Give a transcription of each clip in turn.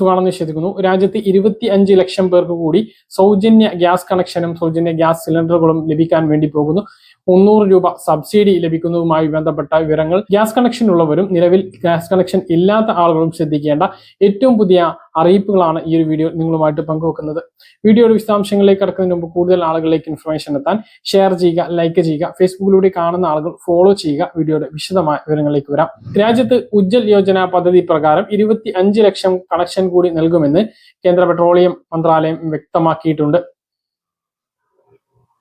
സുഖാണെന്ന് വിശ്വസിക്കുന്നു. രാജ്യത്ത് ഇരുപത്തി അഞ്ച് ലക്ഷം പേർക്ക് കൂടി സൗജന്യ ഗ്യാസ് കണക്ഷനും സൗജന്യ ഗ്യാസ് സിലിണ്ടറുകളും ലഭിക്കാൻ വേണ്ടി പോകുന്നു. മുന്നൂറ് രൂപ സബ്സിഡി ലഭിക്കുന്നതുമായി ബന്ധപ്പെട്ട വിവരങ്ങൾ ഗ്യാസ് കണക്ഷൻ ഉള്ളവരും നിലവിൽ ഗ്യാസ് കണക്ഷൻ ഇല്ലാത്ത ആളുകളും ശ്രദ്ധിക്കേണ്ട ഏറ്റവും പുതിയ അറിയിപ്പുകളാണ് ഈ ഒരു വീഡിയോ നിങ്ങളുമായിട്ട് പങ്കുവെക്കുന്നത്. വീഡിയോയുടെ വിശദാംശങ്ങളിലേക്ക് കടക്കുന്നതിന് മുമ്പ് കൂടുതൽ ആളുകളിലേക്ക് ഇൻഫർമേഷൻ എത്താൻ ഷെയർ ചെയ്യുക ലൈക്ക് ചെയ്യുക ഫേസ്ബുക്കിലൂടെ കാണുന്ന ആളുകൾ ഫോളോ ചെയ്യുക വീഡിയോയുടെ വിശദമായ വിവരങ്ങളിലേക്ക് വരാം. രാജ്യത്ത് ഉജ്ജൽ യോജന പദ്ധതി പ്രകാരം ഇരുപത്തി ലക്ഷം കണക്ഷൻ കൂടി നൽകുമെന്ന് കേന്ദ്ര പെട്രോളിയം മന്ത്രാലയം വ്യക്തമാക്കിയിട്ടുണ്ട്.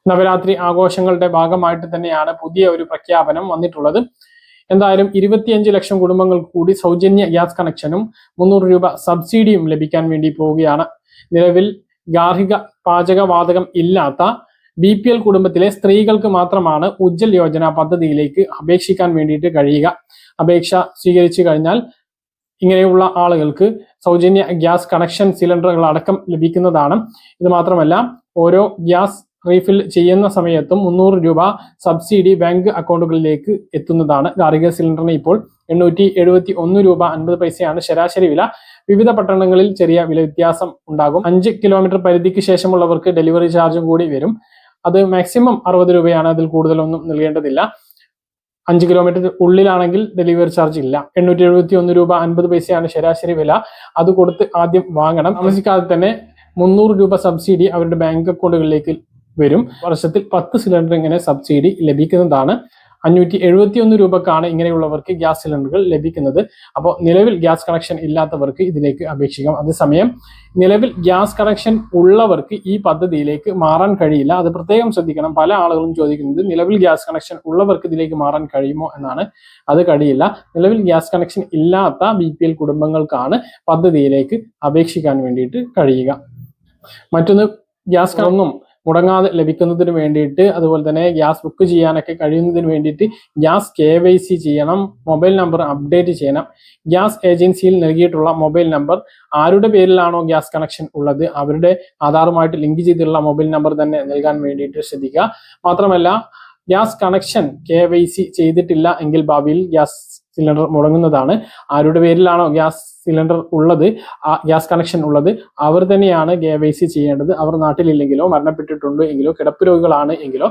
നവരാത്രി ആഘോഷങ്ങളുടെ ഭാഗമായിട്ട് തന്നെയാണ് പുതിയ ഒരു പ്രഖ്യാപനം വന്നിട്ടുള്ളത്. എന്തായാലും ഇരുപത്തിയഞ്ച് ലക്ഷം കുടുംബങ്ങൾക്ക് കൂടി സൗജന്യ ഗ്യാസ് കണക്ഷനും മുന്നൂറ് രൂപ സബ്സിഡിയും ലഭിക്കാൻ വേണ്ടി പോവുകയാണ്. നിലവിൽ ഗാർഹിക പാചകവാതകം ഇല്ലാത്ത ബി പി എൽ കുടുംബത്തിലെ സ്ത്രീകൾക്ക് മാത്രമാണ് ഉജ്ജൽ യോജന പദ്ധതിയിലേക്ക് അപേക്ഷിക്കാൻ വേണ്ടിയിട്ട് കഴിയുക. അപേക്ഷ സ്വീകരിച്ചു കഴിഞ്ഞാൽ ഇങ്ങനെയുള്ള ആളുകൾക്ക് സൗജന്യ ഗ്യാസ് കണക്ഷൻ സിലിണ്ടറുകൾ അടക്കം ലഭിക്കുന്നതാണ്. ഇത് മാത്രമല്ല ഓരോ ഗ്യാസ് റീഫിൽ ചെയ്യുന്ന സമയത്തും മുന്നൂറ് രൂപ സബ്സിഡി ബാങ്ക് അക്കൗണ്ടുകളിലേക്ക് എത്തുന്നതാണ്. ഗാർഹിക സിലിണ്ടറിന് ഇപ്പോൾ എണ്ണൂറ്റി എഴുപത്തി ഒന്ന് രൂപ അൻപത് പൈസയാണ് ശരാശരി വില. വിവിധ പട്ടണങ്ങളിൽ ചെറിയ വില വ്യത്യാസം ഉണ്ടാകും. അഞ്ച് കിലോമീറ്റർ പരിധിക്ക് ശേഷമുള്ളവർക്ക് ഡെലിവറി ചാർജും കൂടി വരും. അത് മാക്സിമം അറുപത് രൂപയാണ്. അതിൽ കൂടുതലൊന്നും നൽകേണ്ടതില്ല. അഞ്ച് കിലോമീറ്റർ ഉള്ളിലാണെങ്കിൽ ഡെലിവറി ചാർജ് ഇല്ല. എണ്ണൂറ്റി എഴുപത്തി ഒന്ന് രൂപ അൻപത് പൈസയാണ് ശരാശരി വില. അത് കൊടുത്ത് ആദ്യം വാങ്ങണം. താമസിക്കാതെ തന്നെ മുന്നൂറ് രൂപ സബ്സിഡി അവരുടെ ബാങ്ക് അക്കൗണ്ടുകളിലേക്ക് വരും. വർഷത്തിൽ പത്ത് സിലിണ്ടർ ഇങ്ങനെ സബ്സിഡി ലഭിക്കുന്നതാണ്. അഞ്ഞൂറ്റി എഴുപത്തി ഒന്ന് രൂപക്കാണ് ഇങ്ങനെയുള്ളവർക്ക് ഗ്യാസ് സിലിണ്ടറുകൾ ലഭിക്കുന്നത്. അപ്പോൾ നിലവിൽ ഗ്യാസ് കണക്ഷൻ ഇല്ലാത്തവർക്ക് ഇതിലേക്ക് അപേക്ഷിക്കാം. അതേസമയം നിലവിൽ ഗ്യാസ് കണക്ഷൻ ഉള്ളവർക്ക് ഈ പദ്ധതിയിലേക്ക് മാറാൻ കഴിയില്ല. അത് പ്രത്യേകം ശ്രദ്ധിക്കണം. പല ആളുകളും ചോദിക്കുന്നത് നിലവിൽ ഗ്യാസ് കണക്ഷൻ ഉള്ളവർക്ക് ഇതിലേക്ക് മാറാൻ കഴിയുമോ എന്നാണ്. അത് കഴിയില്ല. നിലവിൽ ഗ്യാസ് കണക്ഷൻ ഇല്ലാത്ത ബി പി എൽ കുടുംബങ്ങൾക്കാണ് പദ്ധതിയിലേക്ക് അപേക്ഷിക്കാൻ വേണ്ടിയിട്ട് കഴിയുക. മറ്റൊന്ന് ഗ്യാസ് ഒന്നും മുടങ്ങാതെ ലഭിക്കുന്നതിന് വേണ്ടിയിട്ട് അതുപോലെ തന്നെ ഗ്യാസ് ബുക്ക് ചെയ്യാനൊക്കെ കഴിയുന്നതിന് വേണ്ടിയിട്ട് ഗ്യാസ് കെ വൈ സി ചെയ്യണം മൊബൈൽ നമ്പർ അപ്ഡേറ്റ് ചെയ്യണം. ഗ്യാസ് ഏജൻസിയിൽ നൽകിയിട്ടുള്ള മൊബൈൽ നമ്പർ ആരുടെ പേരിലാണോ ഗ്യാസ് കണക്ഷൻ ഉള്ളത് അവരുടെ ആധാറുമായിട്ട് ലിങ്ക് ചെയ്തിട്ടുള്ള മൊബൈൽ നമ്പർ തന്നെ നൽകാൻ വേണ്ടിയിട്ട് ശ്രദ്ധിക്കുക. മാത്രമല്ല gas connection K Y C ചെയ്തിട്ടില്ല എങ്കിൽ ഭാവിയിൽ ഗ്യാസ് സിലിണ്ടർ മുടങ്ങുന്നതാണ്. ആരുടെ പേരിലാണോ ഗ്യാസ് സിലിണ്ടർ ഉള്ളത് ആ ഗ്യാസ് കണക്ഷൻ ഉള്ളത് അവർ തന്നെയാണ് കെ വൈ സി ചെയ്യേണ്ടത്. അവർ നാട്ടിലില്ലെങ്കിലോ മരണപ്പെട്ടിട്ടുണ്ട് എങ്കിലോ കിടപ്പ് രോഗികളാണ് എങ്കിലോ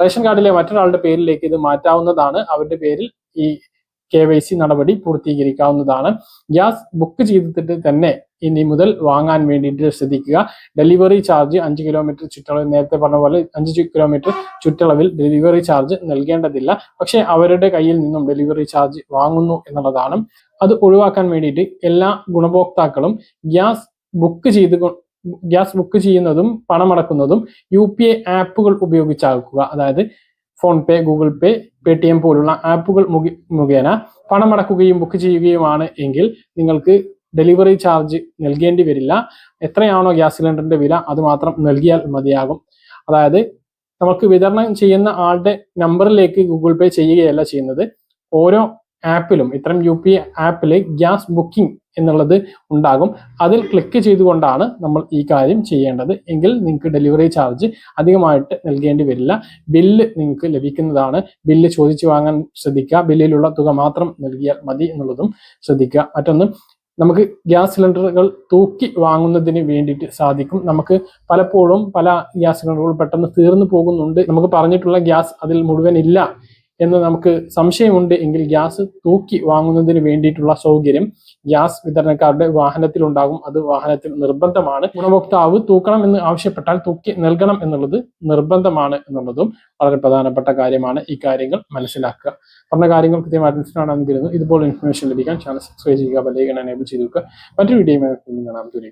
റേഷൻ കാർഡിലെ മറ്റൊരാളുടെ പേരിലേക്ക് ഇത് മാറ്റാവുന്നതാണ്. അവരുടെ പേരിൽ ഈ കെ വൈ സി നടപടി പൂർത്തീകരിക്കാവുന്നതാണ്. ഗ്യാസ് ബുക്ക് ചെയ്തിട്ട് തന്നെ ഇനി മുതൽ വാങ്ങാൻ വേണ്ടിയിട്ട് ശ്രദ്ധിക്കുക. ഡെലിവറി ചാർജ് അഞ്ച് കിലോമീറ്റർ ചുറ്റളവിൽ നേരത്തെ പറഞ്ഞ പോലെ അഞ്ച് കിലോമീറ്റർ ചുറ്റളവിൽ ഡെലിവറി ചാർജ് നൽകേണ്ടതില്ല. പക്ഷെ അവരുടെ കയ്യിൽ നിന്നും ഡെലിവറി ചാർജ് വാങ്ങുന്നു എന്നുള്ളതാണ്. അത് ഒഴിവാക്കാൻ വേണ്ടിയിട്ട് എല്ലാ ഗുണഭോക്താക്കളും ഗ്യാസ് ബുക്ക് ചെയ്ത് ഗ്യാസ് ബുക്ക് ചെയ്യുന്നതും പണമടക്കുന്നതും യു പി ഐ ആപ്പുകൾ ഉപയോഗിച്ചാക്കുക അതായത് PhonePe Google pay Paytm പോലുള്ള ആപ്പുകൾ മുഖേന പണമടക്കുകയും ബുക്ക് ചെയ്യുകയുമാണ് എങ്കിൽ നിങ്ങൾക്ക് ഡെലിവറി ചാർജ് നൽകേണ്ടി വരില്ല. എത്രയാണോ ഗ്യാസ് സിലിണ്ടറിന്റെ വില അത് മാത്രം നൽകിയാൽ മതിയാകും. അതായത് നമുക്ക് വിതരണം ചെയ്യുന്ന ആളുടെ നമ്പറിലേക്ക് ഗൂഗിൾ പേ ചെയ്യുകയല്ല ചെയ്യുന്നത്. ഓരോ ആപ്പിലും ഇത്തരം യു പി ആപ്പിൽ ഗ്യാസ് ബുക്കിംഗ് എന്നുള്ളത് ഉണ്ടാകും. അതിൽ ക്ലിക്ക് ചെയ്തുകൊണ്ടാണ് നമ്മൾ ഈ കാര്യം ചെയ്യേണ്ടത്. എങ്കിൽ നിങ്ങൾക്ക് ഡെലിവറി ചാർജ് അധികമായിട്ട് നൽകേണ്ടി വരില്ല. ബില്ല് നിങ്ങൾക്ക് ലഭിക്കുന്നതാണ്. ബില്ല് ചോദിച്ചു വാങ്ങാൻ ശ്രദ്ധിക്കുക. ബില്ലിലുള്ള തുക മാത്രം നൽകിയാൽ മതി എന്നുള്ളതും ശ്രദ്ധിക്കുക. മറ്റൊന്ന് നമുക്ക് ഗ്യാസ് സിലിണ്ടറുകൾ തൂക്കി വാങ്ങുന്നതിന് വേണ്ടിയിട്ട് സാധിക്കും. നമുക്ക് പലപ്പോഴും പല ഗ്യാസ് സിലിണ്ടറുകൾ പെട്ടെന്ന് തീർന്നു പോകുന്നുണ്ട്. നമുക്ക് പറഞ്ഞിട്ടുള്ള ഗ്യാസ് അതിൽ മുഴുവൻ ഇല്ല. എന്ന് നമുക്ക് സംശയമുണ്ട് എങ്കിൽ ഗ്യാസ് തൂക്കി വാങ്ങുന്നതിന് വേണ്ടിയിട്ടുള്ള സൗകര്യം ഗ്യാസ് വിതരണക്കാരുടെ വാഹനത്തിൽ ഉണ്ടാകും അത് വാഹനത്തിൽ നിർബന്ധമാണ്. ഗുണഭോക്താവ് തൂക്കണം എന്ന് ആവശ്യപ്പെട്ടാൽ തൂക്കി നൽകണം എന്നുള്ളത് നിർബന്ധമാണ് എന്നുള്ളതും വളരെ പ്രധാനപ്പെട്ട കാര്യമാണ്. ഈ കാര്യങ്ങൾ മനസ്സിലാക്കുക. പറഞ്ഞ കാര്യങ്ങൾ കൃത്യമായിട്ട് മനസ്സിലാണെന്ന് കരുതുന്നു. ഇതുപോലെ ഇൻഫർമേഷൻ ലഭിക്കാൻ ചാനൽ സബ്സ്ക്രൈബ് ചെയ്യുക ബെല്ലൈക്കൺ എനേബിൾ ചെയ്തു വെക്കുക. മറ്റൊരു വീഡിയോ കാണാം. ദൂരെ